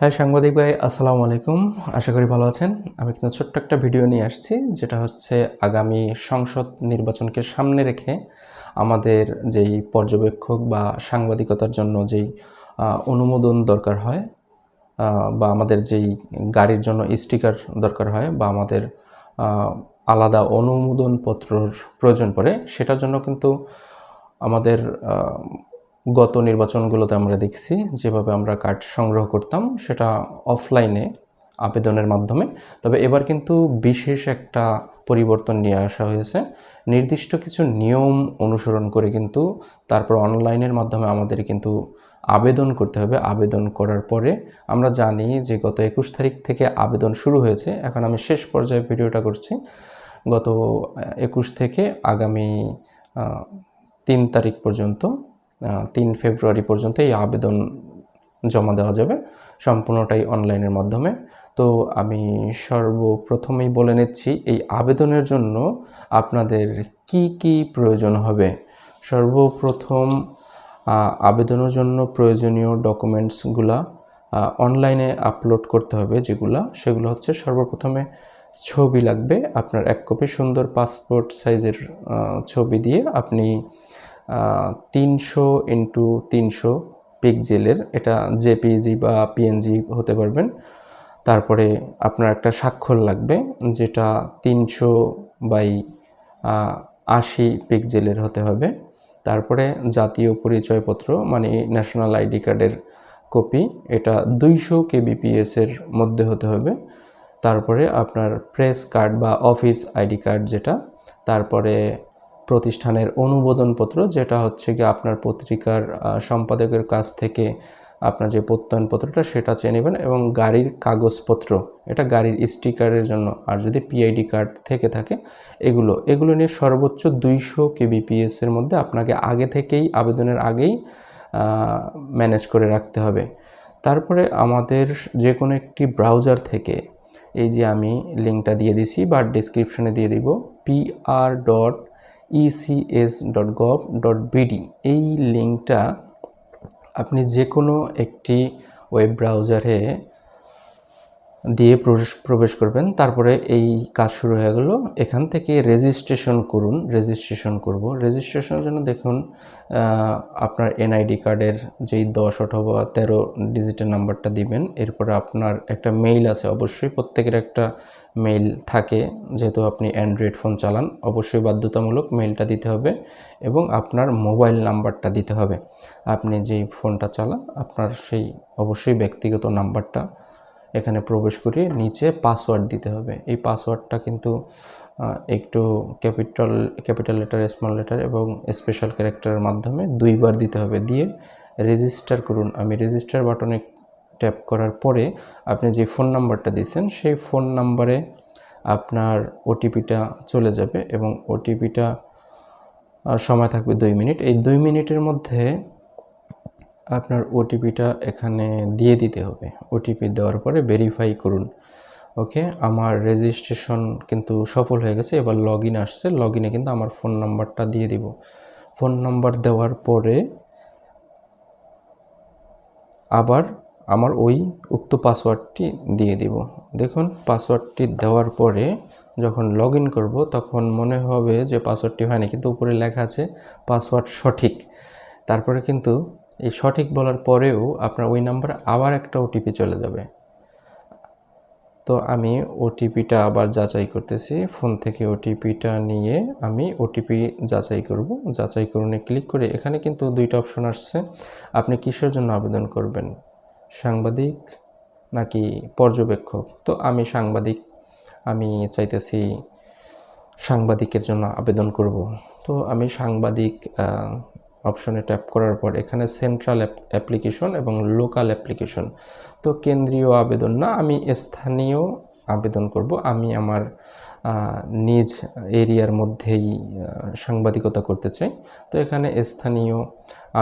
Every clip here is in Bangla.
হ্যাঁ সাংবাদিক ভাই, আসসালামু আলাইকুম। আশা করি ভালো আছেন। আমি কিন্তু ছোট্ট একটা ভিডিও নিয়ে আসছি, যেটা হচ্ছে আগামী সংসদ নির্বাচনকে সামনে রেখে আমাদের যেই পর্যবেক্ষক বা সাংবাদিকতার জন্য যেই অনুমোদন দরকার হয় বা আমাদের যেই গাড়ির জন্য স্টিকার দরকার হয়, বা আমাদের আলাদা অনুমোদনপত্রর প্রয়োজন পড়ে, সেটার জন্য কিন্তু আমাদের গত নির্বাচনগুলোতে আমরা দেখছি যেভাবে আমরা কার্ড সংগ্রহ করতাম, সেটা অফলাইনে আবেদনের মাধ্যমে। তবে এবার কিন্তু বিশেষ একটা পরিবর্তন নিয়ে আসা হয়েছে। নির্দিষ্ট কিছু নিয়ম অনুসরণ করে কিন্তু তারপর অনলাইনের মাধ্যমে আমাদের কিন্তু আবেদন করতে হবে। আবেদন করার পরে আমরা জানি যে গত একুশ তারিখ থেকে আবেদন শুরু হয়েছে। এখন আমি শেষ পর্যায়ে ভিডিওটা করছি। গত একুশ থেকে আগামী তিন তারিখ পর্যন্ত তিন ফেব্রুয়ারি পর্যন্ত এই আবেদন জমা দেওয়া যাবে সম্পূর্ণটাই অনলাইনের মাধ্যমে। তো আমি সর্বপ্রথমেই বলে নিচ্ছি, এই আবেদনের জন্য আপনাদের কি কি প্রয়োজন হবে? সর্বপ্রথম আবেদনের জন্য প্রয়োজনীয় ডকুমেন্টসগুলা অনলাইনে আপলোড করতে হবে যেগুলা, সেগুলো হচ্ছে সর্বপ্রথমে ছবি লাগবে। আপনার এক কপি সুন্দর পাসপোর্ট সাইজের ছবি দিয়ে আপনি তিনশো ইন্টু তিনশো পিকজেলের এটা জেপিজি বা পিএনজি হতে পারবেন। তারপরে আপনার একটা স্বাক্ষর লাগবে, যেটা তিনশো বাই আশি পিকজেলের হতে হবে। তারপরে জাতীয় পরিচয়পত্র মানে ন্যাশনাল আইডি কার্ডের কপি এটা দুইশো কেবিপিএস এর মধ্যে হতে হবে। তারপরে আপনার প্রেস কার্ড বা অফিস আইডি কার্ড যেটা, তারপরে প্রতিষ্ঠানের অনুমোদনপত্র, যেটা হচ্ছে কি আপনার পত্রিকার সম্পাদকের কাছ থেকে আপনার যে প্রত্যয়নপত্রটা, সেটা চেয়ে নেবেন এবং গাড়ির কাগজপত্র, এটা গাড়ির স্টিকারের জন্য, আর যদি পিআইডি কার্ড থেকে থাকে, এগুলো এগুলো নিয়ে সর্বোচ্চ দুইশো কেবিপিএস এর মধ্যে আপনাকে আগে থেকেই, আবেদনের আগেই ম্যানেজ করে রাখতে হবে। তারপরে আমাদের যে কোনো একটি ব্রাউজার থেকে, এই যে আমি লিঙ্কটা দিয়ে দিছি বা ডিসক্রিপশনে দিয়ে দিব PR dot ECS dot gov dot এই লিঙ্কটা আপনি যে কোনো একটি ওয়েব ব্রাউজারে দিয়ে প্রবেশ প্রবেশ করবেন। তারপরে এই কাজ শুরু হয়ে গেল। এখান থেকে রেজিস্ট্রেশন করুন রেজিস্ট্রেশন করব। রেজিস্ট্রেশনের জন্য দেখুন আপনার এনআইডি কার্ডের যেই দশ অথবা তেরো ডিজিটের নাম্বারটা দিবেন। এরপরে আপনার একটা মেইল আছে। অবশ্যই প্রত্যেকের একটা মেইল থাকে। যেহেতু আপনি অ্যান্ড্রয়েড ফোন চালান, অবশ্যই বাধ্যতামূলক মেইলটা দিতে হবে এবং আপনার মোবাইল নাম্বারটা দিতে হবে। আপনি যেই ফোনটা চালান, আপনার সেই অবশ্যই ব্যক্তিগত নাম্বারটা এখানে প্রবেশ করিয়ে নিচে পাসওয়ার্ড দিতে হবে। এই পাসওয়ার্ডটা কিন্তু একটু capital capital letter small letter এবং স্পেশাল ক্যারেক্টারের মাধ্যমে দুইবার দিতে হবে। দিয়ে রেজিস্টার করুন। আমি রেজিস্টার বাটনে ট্যাপ করার পরে আপনি যে ফোন নাম্বারটা দিয়েছেন, সেই ফোন নাম্বারে আপনার ওটিপিটা চলে যাবে এবং ওটিপিটা সময় থাকবে দুই মিনিট। এই দুই মিনিটের মধ্যে আপনার ওটিপিটা এখানে দিয়ে দিতে হবে। ওটিপি দেওয়ার পরে ভেরিফাই করুন। ওকে আমার রেজিস্ট্রেশন কিন্তু সফল হয়ে গেছে, এবার লগ ইন আসছে। লগ ইনে কিন্তু আমার ফোন নাম্বারটা দিয়ে দিব। ফোন নাম্বার দেওয়ার পরে আবার আমার ওই উক্ত পাসওয়ার্ডটি দিয়ে দিব। দেখুন পাসওয়ার্ডটি দেওয়ার পরে যখন লগ ইন করব, তখন মনে হবে যে পাসওয়ার্ডটি হয়নি, কিন্তু উপরে লেখা আছে পাসওয়ার্ড সঠিক। তারপরে কিন্তু এই সঠিক বলার পরেও আপনার ওই নাম্বারে আবার একটা ওটিপি চলে যাবে। তো আমি ওটিপিটা আবার যাচাই করতেছি। ফোন থেকে ওটিপিটা নিয়ে আমি ওটিপি যাচাই করব। যাচাই করুনে ক্লিক করে এখানে কিন্তু দুইটা অপশন আসছে। আপনি কিসের জন্য আবেদন করবেন? সাংবাদিক নাকি পর্যবেক্ষক? তো আমি সাংবাদিক, আমি চাইতেছি সাংবাদিকের জন্য আবেদন করব। তো আমি সাংবাদিক অপশনে ট্যাপ করার পর এখানে সেন্ট্রাল অ্যাপ্লিকেশন এবং লোকাল অ্যাপ্লিকেশন তো কেন্দ্রীয় আবেদন না, আমি স্থানীয় আবেদন করব। আমি আমার নিজ এরিয়ার মধ্যেই সাংবাদিকতা করতে চাই। তো এখানে স্থানীয়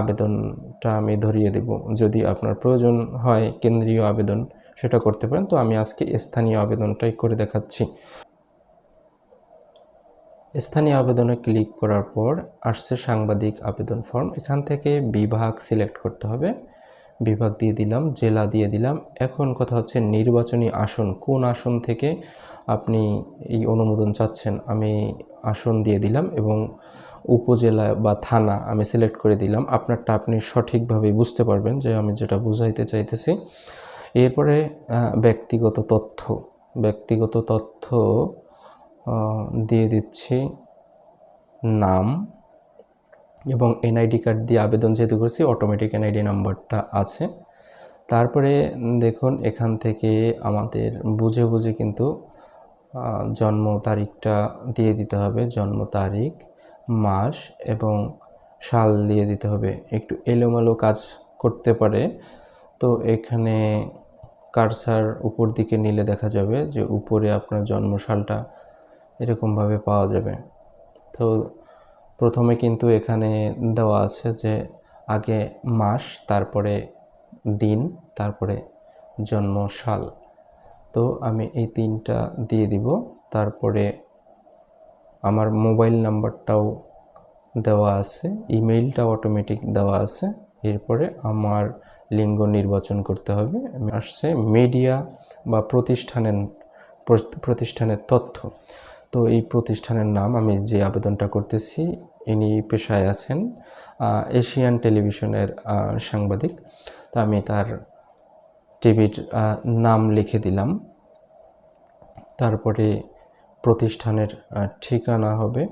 আবেদনটা আমি ধরিয়ে দেব। যদি আপনার প্রয়োজন হয় কেন্দ্রীয় আবেদন, সেটা করতে পারেন। তো আমি আজকে স্থানীয় আবেদনটাই করে দেখাচ্ছি। স্থানীয় আবেদনে ক্লিক করার পর আসছে সাংবাদিক আবেদন ফর্ম। এখান থেকে বিভাগ সিলেক্ট করতে হবে। বিভাগ দিয়ে দিলাম, জেলা দিয়ে দিলাম। এখন কথা হচ্ছে নির্বাচনী আসন। কোন আসন থেকে আপনি এই অনুমোদন চাচ্ছেন? আমি আসন দিয়ে দিলাম এবং উপজেলা বা থানা আমি সিলেক্ট করে দিলাম। আপনারটা আপনি সঠিকভাবে বুঝতে পারবেন যে আমি যেটা বুঝাইতে চাইতেছি। এরপরে ব্যক্তিগত তথ্য। ব্যক্তিগত তথ্য দিয়ে দিচ্ছি নাম এবং এনআইডি কার্ড দিয়ে আবেদন যেহেতু করছি অটোমেটিক এনআইডি নাম্বারটা আছে। তারপরে দেখুন, এখান থেকে আমাদের বুঝে বুঝে কিন্তু জন্ম তারিখটা দিয়ে দিতে হবে। জন্ম তারিখ, মাস এবং সাল দিয়ে দিতে হবে। একটু এলোমেলো কাজ করতে পারে। তো এখানে কারসার উপর দিকে নিলে দেখা যাবে যে উপরে আপনার জন্ম সালটা এরকমভাবে পাওয়া যাবে। তো প্রথমে কিন্তু এখানে দেওয়া আছে যে আগে মাস, তারপরে দিন, তারপরে জন্ম সাল তো আমি এই তিনটা দিয়ে দিব। তারপরে আমার মোবাইল নাম্বারটাও দেওয়া আছে, ইমেইলটা অটোমেটিক দেওয়া আছে। এরপরে আমার লিঙ্গ নির্বাচন করতে হবে। আসছে মিডিয়া বা প্রতিষ্ঠানের প্রতিষ্ঠানের তথ্য। তো এই প্রতিষ্ঠানের নাম আমি যে আবেদনটা করতেছি, ইনি পেশায় আছেন এশিয়ান টেলিভিশনের সাংবাদিক। তো আমি তার টিভির নাম লিখে দিলাম। তারপরে প্রতিষ্ঠানের ঠিকানা হবে।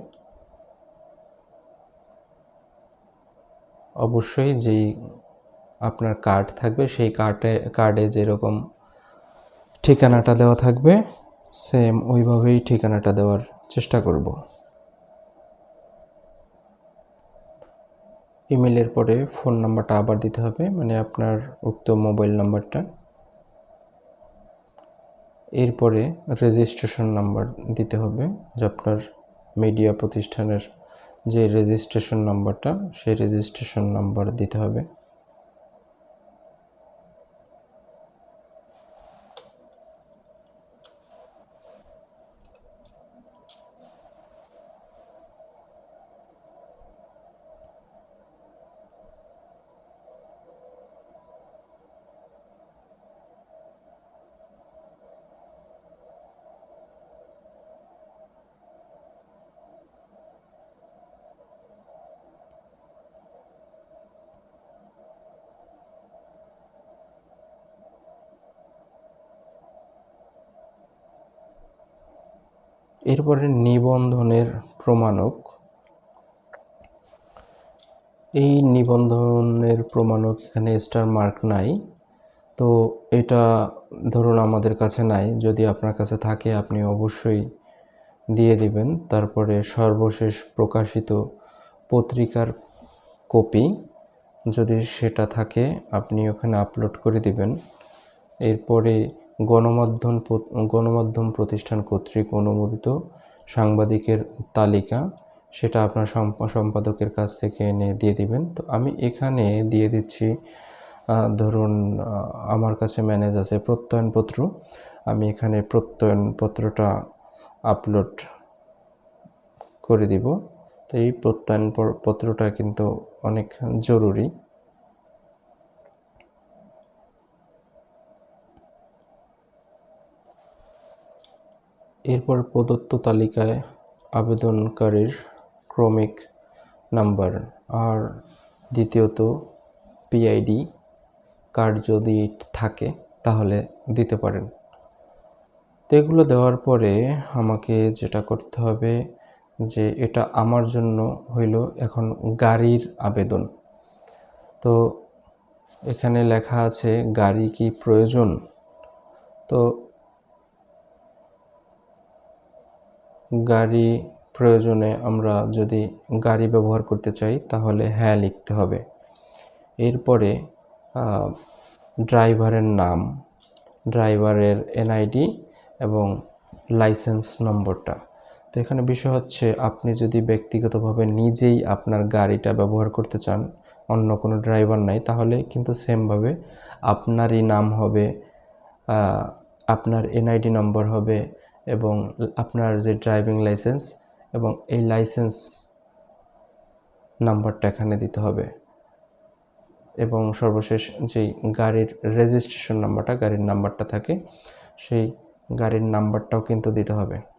অবশ্যই যেই আপনার কার্ড থাকবে, সেই কার্ডে কার্ডে যেরকম ঠিকানাটা দেওয়া থাকবে সেম ওইভাবেই ঠিকানাটা দেওয়ার চেষ্টা করব। ইমেলের পরে ফোন নাম্বারটা আবার দিতে হবে মানে আপনার উক্ত মোবাইল নাম্বারটা। এরপরে রেজিস্ট্রেশন নাম্বার দিতে হবে, যে আপনার মিডিয়া প্রতিষ্ঠানের যে রেজিস্ট্রেশন নাম্বারটা, সেই রেজিস্ট্রেশন নাম্বার দিতে হবে। এরপরে নিবন্ধনের প্রমাণক। এই নিবন্ধনের প্রমাণক এখানে স্টার মার্ক নাই। তো এটা ধরুন আমাদের কাছে নাই। যদি আপনার কাছে থাকে, আপনি অবশ্যই দিয়ে দিবেন। তারপরে সর্বশেষ প্রকাশিত পত্রিকার কপি যদি সেটা থাকে, আপনি ওখানে আপলোড করে দিবেন। এরপরে গণমাধ্যম গণমাধ্যম প্রতিষ্ঠান কর্তৃক অনুমোদিত সাংবাদিকের তালিকা, সেটা আপনার সম্পাদকের কাছ থেকে এনে দিয়ে দিবেন। তো আমি এখানে দিয়ে দিচ্ছি ধরুন আমার কাছে ম্যানেজ আছে প্রত্যয়নপত্র। আমি এখানে প্রত্যয়নপত্রটা আপলোড করে দিব। তো এই প্রত্যয়ন পত্রটা কিন্তু অনেক জরুরি। এরপর প্রদত্ত তালিকায় আবেদনকারীর ক্রমিক নাম্বার আর দ্বিতীয়ত পিআইডি কার্ড যদি থাকে, তাহলে দিতে পারেন। তো এগুলো দেওয়ার পরে আমাকে যেটা করতে হবে যে এটা আমার জন্য হইল এখন গাড়ির আবেদন। তো এখানে লেখা আছে গাড়ি কি প্রয়োজন? তো গাড়ি প্রয়োজনে আমরা যদি গাড়ি ব্যবহার করতে চাই, তাহলে হ্যাঁ লিখতে হবে। এরপরে ড্রাইভারের নাম, ড্রাইভারের এনআইডি এবং লাইসেন্স নম্বরটা। তো এখানে বিষয় হচ্ছে, আপনি যদি ব্যক্তিগতভাবে নিজেই আপনার গাড়িটা ব্যবহার করতে চান, অন্য কোনো ড্রাইভার নাই, তাহলে কিন্তু সেমভাবে আপনারই নাম হবে আপনার এনআইডি নম্বর হবে এবং আপনার যে ড্রাইভিং লাইসেন্স এবং এই লাইসেন্স নাম্বারটা এখানে দিতে হবে। এবং সর্বশেষ যেই গাড়ির রেজিস্ট্রেশন নাম্বারটা গাড়ির নাম্বারটা থাকে, সেই গাড়ির নাম্বারটাও কিন্তু দিতে হবে।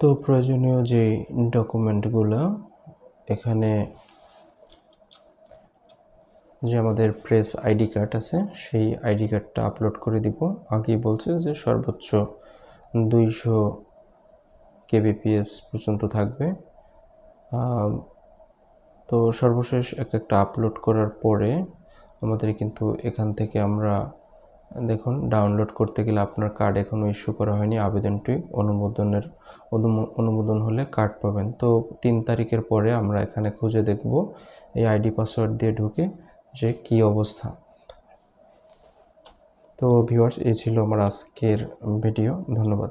তো প্রয়োজনীয় যে ডকুমেন্টগুলো, এখানে যে আমাদের প্রেস আইডি কার্ড আছে, সেই আইডি কার্ডটা আপলোড করে দিব। আগেই বলছে যে সর্বোচ্চ দুইশো কেবিপিএস পর্যন্ত থাকবে। তো সর্বশেষ এক একটা আপলোড করার পরে আমাদের কিন্তু এখান থেকে আমরা দেখুন ডাউনলোড করতে গেলে আপনার কার্ড এখনও ইস্যু করা হয়নি, আবেদনটি অনুমোদনের অনুমোদন হলে কার্ড পাবেন। তো তিন তারিখের পরে আমরা এখানে খুঁজে দেখব এই আইডি পাসওয়ার্ড দিয়ে ঢুকে যে কি অবস্থা। তো ভিউয়ার্স এই ছিল আমার আজকের ভিডিও ধন্যবাদ।